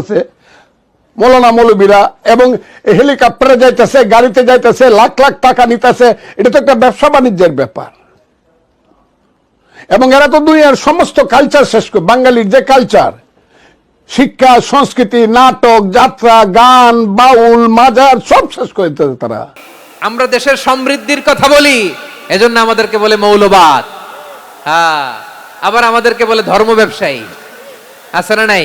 আছে। মৌলানা মৌলবীরা এবং হেলিকপ্টারে যাইতেছে, গাড়িতে যাইতেছে, লাখ লাখ টাকা নিতেছে, এটা তো একটা ব্যবসা বাণিজ্যের ব্যাপার। এবং এরা তো দুনিয়ার সমস্ত কালচার শেষ করে বাঙালির যে কালচার শিক্ষা, সংস্কৃতি, নাটক, যাত্রা, গান, বাউল, মাজার, সব শেষ করে দিতেছে তারা। আমরা দেশের সমৃদ্ধির কথা বলি, এজন্য আমাদেরকে বলে মৌলবাদ। হ্যাঁ আবার আমাদেরকে বলে ধর্ম ব্যবসায়ী আছে না নাই?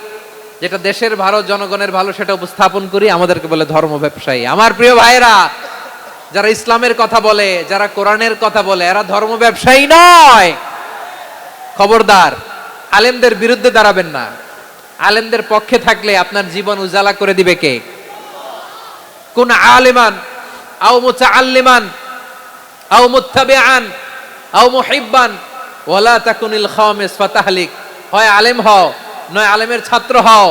যেটা দেশের ভালো জনগণের ভালো সেটা উপস্থাপন করি, আমাদেরকে বলে ধর্ম ব্যবসায়ী। আমার প্রিয় ভাইরা যারা ইসলামের কথা বলে, যারা কোরআনের কথা বলে, এরা ধর্ম ব্যবসায়ী নয়। খবরদার, আলেমদের বিরুদ্ধে দাঁড়াবেন না। আলেমদের পক্ষে থাকলে আপনার জীবন উজালা করে দিবে কে? কোন আলেমান? আও মুতাআল্লিমান? আও মুত্তাবিআন? আও মুহিব্বান? ওয়ালা তাকুনিল খামিস ফাতাহলিক। হয় আলেম হও। নয় আলেমের ছাত্র হও,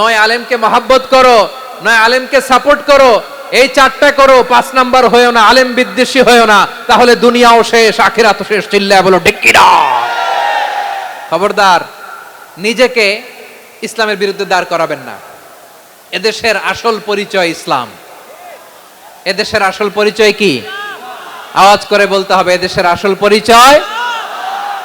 নয় আলেমকে মহাব্বত করো, নয় আলেমকে সাপোর্ট করো, এই চারটা করো, পাঁচ নাম্বার হয়েও না, আলেম বিদ্বেষী হয়েও না, তাহলে দুনিয়াও শেষ, আখিরাত শেষ, চিল্লায় বলো ডেকিরা খবরদার, নিজেকে ইসলামের বিরুদ্ধে দাঁড় করাবেন না। এদেশের আসল পরিচয় ইসলাম। এদেশের আসল পরিচয় কি? আওয়াজ করে বলতে হবে, এদেশের আসল পরিচয়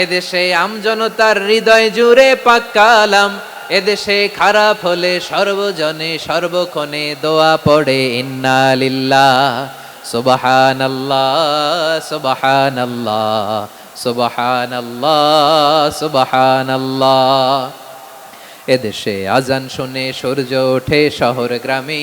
এদেশে আমজনতার হৃদয় জুড়ে পাক্কালাম এদেশে খারাপ হলে সর্বজনে সর্বক্ষণে দোয়া পড়ে, ইন্না লিল্লাহ সুবহান আল্লাহ সুবহান আল্লাহ সুবহান আল্লাহ সুবহান আল্লাহ এদেশে আজান শুনে সূর্য ওঠে শহর গ্রামে।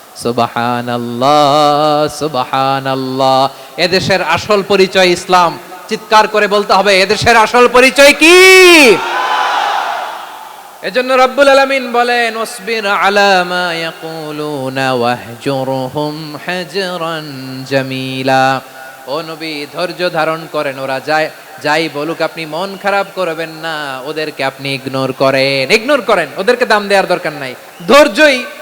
সুবহান এদেশের আসল পরিচয় ইসলাম। চিৎকার করে বলতে হবে, এদেশের আসল পরিচয় কি? এজন্য রব্বুল আলামিন বলেন ওসবির আলা মা ইয়াকুলুনা ওয়াহজুরহুম জামিলা। ও নবী, ধৈর্য ধারণ করেন, ওরা যায়, যাই বলুক, আপনি মন খারাপ করবেন না, ওদেরকে আপনি ইগনোর করেন। ইগনোর করেন, ওদেরকে দাম দেওয়ার দরকার নাই। ধৈর্যই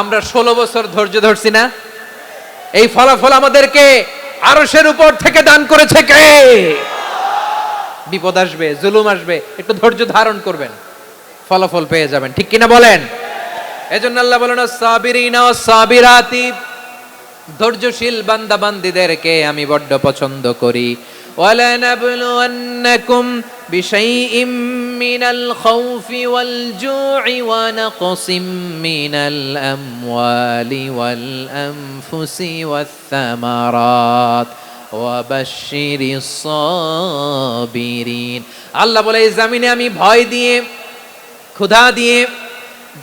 আমরা ষোলো বছর ধৈর্য ধরছি না। এই ফলাফল আমাদেরকে আরশের উপর থেকে দান করেছে কে? বিপদ আসবে, জুলুম আসবে, একটু ধৈর্য ধারণ করবেন, ফলাফল পেয়ে যাবেন। ঠিক কিনা বলেন? এজন্য আল্লাহ বলেন, সাবিরিনা সাবিরাতি। ধৈর্যশীল বান্দা বান্দিদেরকে আমি বড্ড পছন্দ করি। ولنبلونكم بشيء من الخوف والجوع ونقص من الأموال والأنفس والثمرات وبشر الصابرين আল্লাহ বলে এই জামিনে আমি ভয় দিয়ে ক্ষুধা দিয়ে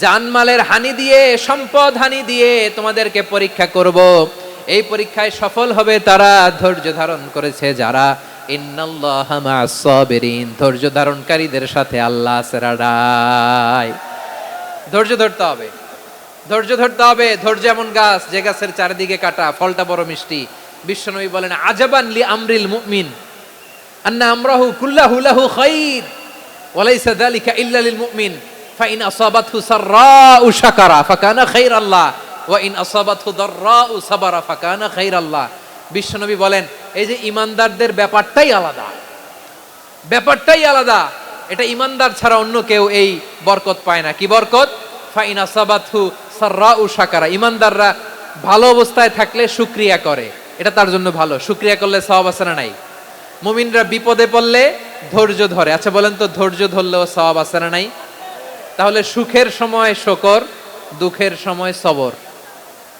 জানমালের হানি দিয়ে সম্পদ হানি দিয়ে তোমাদেরকে পরীক্ষা করব এই পরীক্ষায় সফল হবে তারা। ধৈর্য ধারণ করেছে যারা। ধৈর্য ধারণকারীদের সাথে আল্লাহ সেরাডাই ধৈর্য ধরতে হবে। ধৈর্য ধরতে হবে। ধৈর্য এমন গাছ, যে গাছের চারিদিকে কাটা, ফলটা বড় মিষ্টি। বিশ্বনবী বলেন, আজাবান লি আমরিল মুমিন। আন্না আমরাহু কুল্লাহু লাহু খাইর। ওয়ালাইসা যালিকা ইল্লা লিল মুমিন। ফাইন আসাবাতহু সাররাউ শাকারা। ফাকানা খাইরাল্লাহ। ওয়া ইন আসাবাতহু দাররাউ সাবারা ফাকানা খাইরাল্লাহ। বিশ্বনবী বলেন, এই যে ইমানদারদের ব্যাপারটাই আলাদা। ব্যাপারটাই আলাদা। এটা ইমানদার ছাড়া অন্য কেউ এই বরকত পায় না। কি বরকত? ফাইন আসাবাতহু সাররাউ শাকারা। ইমানদাররা ভালো অবস্থায় থাকলে শুকরিয়া করে। এটা তার জন্য ভালো। শুকরিয়া করলে সওয়াব আছে না নাই? মুমিনরা বিপদে পড়লে ধৈর্য ধরে। আচ্ছা বলেন তো, ধৈর্য ধরলেও সওয়াব আছে না নাই? তাহলে সুখের সময় শকর, দুঃখের সময় সবর।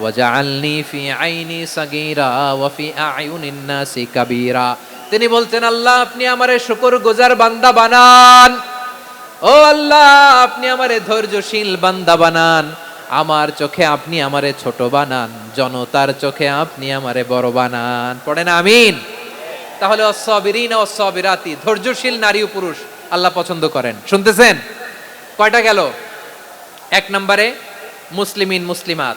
ওয়া জাআলনি ফি আইনি সাগীরা ওয়া ফি আয়ুনিন নাসি কাবীরা। তিনি বলতেন, আল্লাহ, আপনি আমারে শুকর গুজার বান্দা বানান। ও আল্লাহ, আপনি আমারে ধৈর্যশীল বান্দা বানান। আমার চোখে আপনি আমারে ছোট বানান, জনতার চোখে আপনি আমারে বড় বানান। পড়েন, আমিন। তাহলে অসবিরিন অসবিরাতি ধৈর্যশীল নারী ও পুরুষ, আল্লাহ পছন্দ করেন। শুনতেছেন? কয়টা গেল? এক নম্বরে, মুসলিমিন, মুসলিমাত।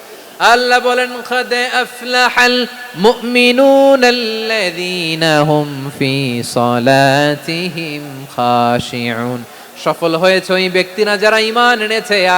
আল্লাহ বলেন, খাদে আফলাহাল মুমিনুন আল্লাযীনা হুম ফি সালাতিহিম খাশিউন। সফল হয়েছে ওই ব্যক্তিরা যারা ঈমান এনেছে।